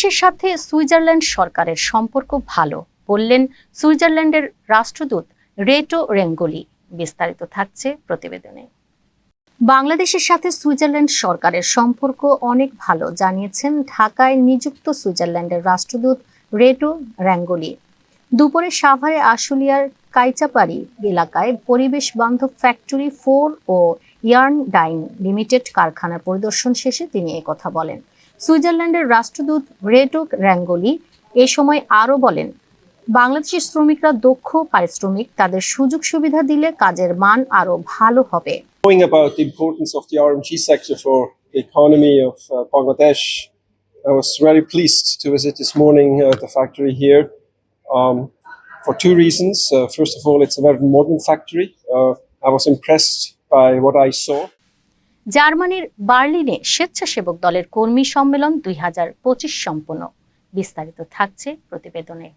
বাংলাদেশের সাথে সুইজারল্যান্ড সরকারের সম্পর্ক ভালো, বললেন সুইজারল্যান্ডের রাষ্ট্রদূত রেটো রেঙ্গোলি। বিস্তারিত থাকছে প্রতিবেদনে। বাংলাদেশের সাথে সুইজারল্যান্ড সরকারের সম্পর্ক অনেক ভালো, জানিয়েছেন ঢাকায় নিযুক্ত সুইজারল্যান্ডের রাষ্ট্রদূত রেটো র্যাঙ্গোলি দুপুরে সাভারে আশুলিয়ার কাইচাপাড়ি এলাকায় পরিবেশ বান্ধব factory four O yarn dyeing limited কারখানার পরিদর্শন শেষে তিনি কথা বলেন। সুইজারল্যান্ডের রাষ্ট্রদূত রেটো র্যাঙ্গোলি এ সময় আরও বলেন বাংলাদেশের শ্রমিকরা দক্ষ পারিশ্রমিক তাদের সুযোগ সুবিধা দিলে কাজের মান আরও ভালো হবে knowing about the importance of the RMG sector for the economy of uh, Bangladesh, I was very pleased to visit this morning uh, the factory here um, for two reasons. Uh, first of all, it's a very modern factory. Uh, I was impressed by what I saw. জার্মানির বার্লিনে স্বেচ্ছাসেবক দলের কর্মী সম্মেলন দুই হাজার পঁচিশ সম্পন্ন। বিস্তারিত থাকছে প্রতিবেদনে।